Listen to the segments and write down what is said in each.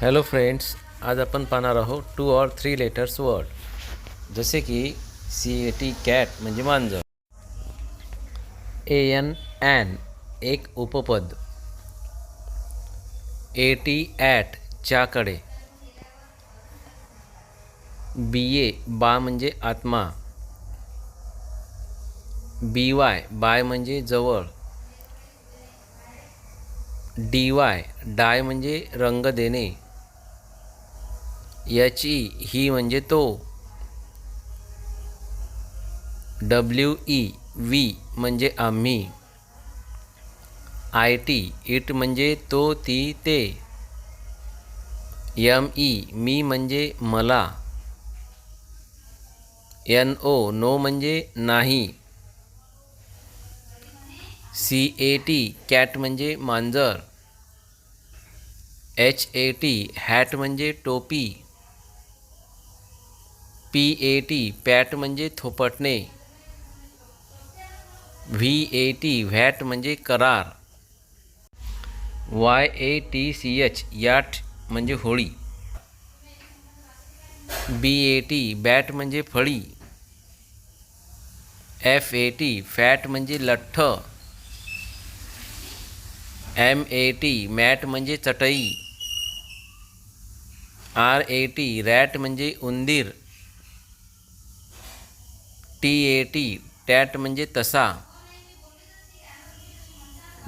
Hello friends आज आपण पाहणार आहोत two or three letters word जसे की सी ए टी कॅट म्हणजे मांजर. ए एन ॲन एक उपपद. ए टी ॲट च्याकडे. बी ए बा म्हणजे आत्मा. बी वाय बाय म्हणजे जवळ. डी वाय डाय म्हणजे रंग देणे. ई ही म्हणजे तो. डब्ल्यू ई वी म्हणजे आम्ही. आय टी, इट म्हणजे तो ती, ते. एम ई, मी म्हणजे मला. एन ओ, नो म्हणजे नाही. सी ए टी, कॅट म्हणजे मांजर. एच ए टी, हॅट म्हणजे टोपी. पी ए टी पॅट म्हणजे थोपटणे. व्ही ए टी, व्हॅट म्हणजे करार. Y A T C H, yacht म्हणजे होळी. बी ए टी, बॅट म्हणजे फळी. एफ़ ए टी, फॅट म्हणजे लठ्ठ. एम ए टी, मॅट म्हणजे चटई. आर ए टी, रॅट म्हणजे उंदीर. टी ए टी टॅट म्हणजे तसा.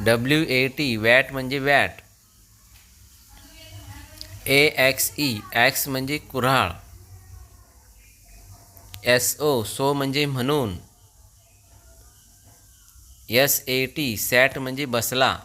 डब्ल्यू ए टी वॅट म्हणजे watt A X E ax म्हणजे कुऱ्हाळ एस ओ सो म्हणजे म्हणून. एस ए टी सॅट म्हणजे बसला.